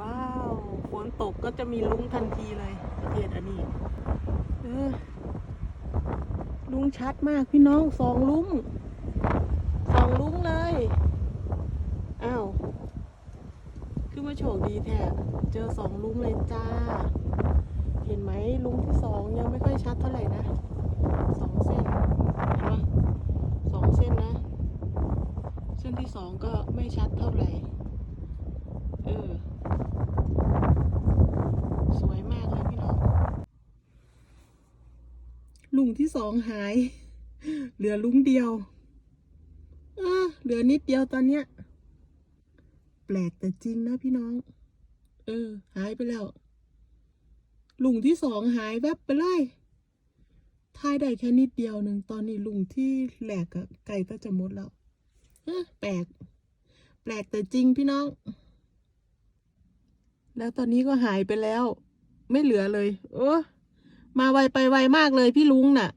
ว้าวฝนตกก็จะมีลุงทันทีเลยประเทศอันนี้เออลุงชัดมากพี่น้องสองลุงสองลุงเลยอ้าวคือมาโชคดีแท้เจอสองลุงเลยจ้า เห็นไหมลุงที่สองยังไม่ค่อยชัดเท่าไหร่นะสองเส้นเห็นไหมสองเส้นนะ เส้นที่สองก็ไม่ชัดเท่าไหร่เออ สวยมากเลยพี่น้องลุงที่สองหาย เหลือลุงเดียวเออเหลือนิดเดียวตอนเนี้ย แปลกแต่จริงนะพี่น้อง เออ หายไปแล้วลุงที่สองหายแวบไปเลยทายได้แค่นิดเดียวหนึ่งตอนนี้ลุงที่แหลกอะไก่ก็จะหมดแล้วแปลก แปลกแต่จริงพี่น้อง แล้วตอนนี้ก็หายไปแล้ว ไม่เหลือเลย เออมาไวไปไวมากเลยพี่ลุงน่ะ